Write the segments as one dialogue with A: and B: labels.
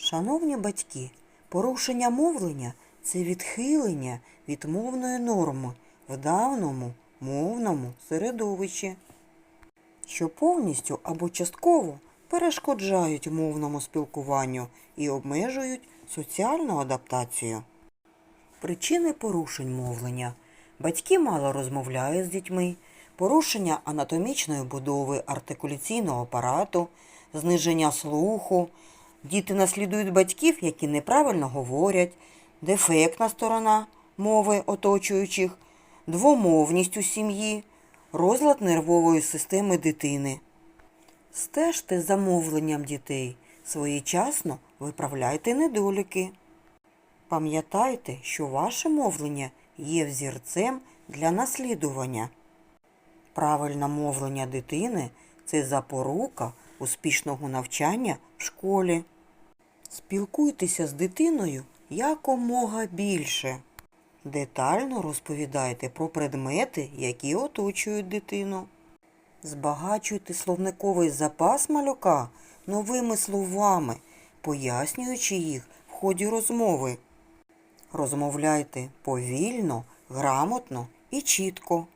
A: Шановні батьки, порушення мовлення це відхилення від мовної норми в даному мовному середовищі, що повністю або частково перешкоджають мовному спілкуванню і обмежують соціальну адаптацію. Причини порушень мовлення. Батьки мало розмовляють з дітьми, порушення анатомічної будови артикуляційного апарату, зниження слуху. Діти наслідують батьків, які неправильно говорять, дефектна сторона мови оточуючих, двомовність у сім'ї, розлад нервової системи дитини. Стежте за мовленням дітей. Своєчасно виправляйте недоліки. Пам'ятайте, що ваше мовлення є взірцем для наслідування. Правильне мовлення дитини це запорука успішного навчання в школі. Спілкуйтеся з дитиною якомога більше. Детально розповідайте про предмети, які оточують дитину. Збагачуйте словниковий запас малюка новими словами, пояснюючи їх в ході розмови. Розмовляйте повільно, грамотно і чітко.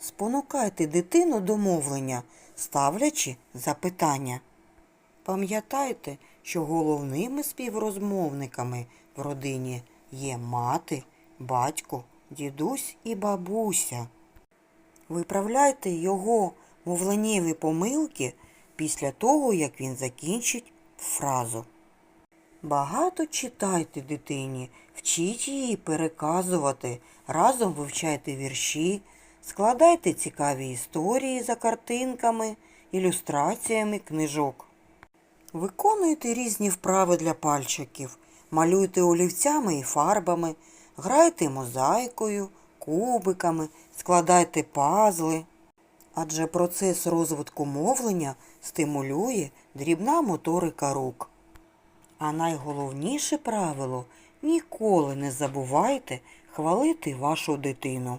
A: Спонукайте дитину до мовлення, ставлячи запитання. Пам'ятайте, що головними співрозмовниками в родині є мати, батько, дідусь і бабуся. Виправляйте його мовленнєві помилки після того, як він закінчить фразу. Багато читайте дитині, вчіть її переказувати, разом вивчайте вірші, складайте цікаві історії за картинками, ілюстраціями книжок. Виконуйте різні вправи для пальчиків, малюйте олівцями і фарбами, грайте мозаїкою, кубиками, складайте пазли. Адже процес розвитку мовлення стимулює дрібна моторика рук. А найголовніше правило ніколи не забувайте хвалити вашу дитину.